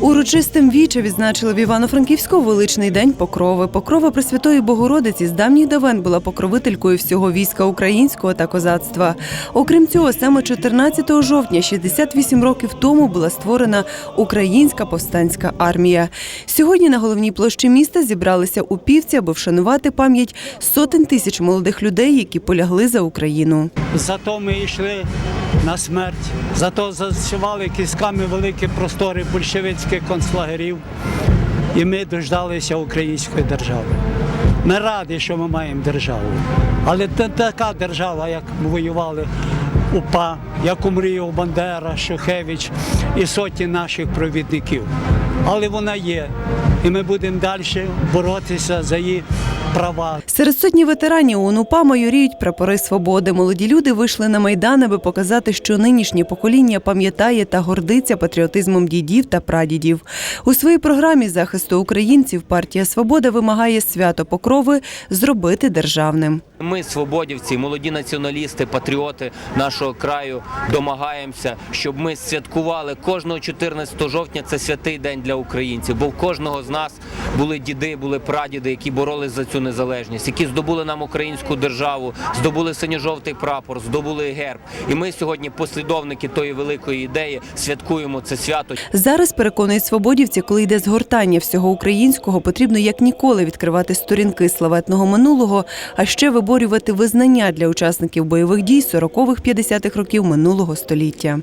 Урочистим віче відзначили в Івано-Франківську величний день Покрови. Покрова Пресвятої Богородиці з давніх давен була покровителькою всього війська українського та козацтва. Окрім цього, саме 14 жовтня, 68 років тому, була створена Українська повстанська армія. Сьогодні на головній площі міста зібралися у півці, аби вшанувати пам'ять сотень тисяч молодих людей, які полягли за Україну. Зато ми йшли на смерть, зато засівали кісками великі простори большевицьких концлагерів, і ми дождалися української держави. Ми раді, що ми маємо державу. Але не така держава, як воювали УПА, як умріяв Бандера, Шухевич і сотні наших провідників. Але вона є, і ми будемо далі боротися за її права. Серед сотні ветеранів УНУПА майоріють прапори свободи. Молоді люди вийшли на майдан, аби показати, що нинішнє покоління пам'ятає та гордиться патріотизмом дідів та прадідів. У своїй програмі захисту українців партія Свобода вимагає свято Покрови зробити державним. Ми, свободівці, молоді націоналісти, патріоти нашого краю, домагаємося, щоб ми святкували кожного 14 жовтня. Це святий день для українців. Бо в кожного з нас були діди, були прадіди, які боролись за цю незалежність, які здобули нам українську державу, здобули синьо-жовтий прапор, здобули герб. І ми сьогодні, послідовники тої великої ідеї, святкуємо це свято. Зараз переконують свободівці, коли йде згортання всього українського, потрібно як ніколи відкривати сторінки славетного минулого, а ще виборювати визнання для учасників бойових дій 40-х, 50-х років минулого століття.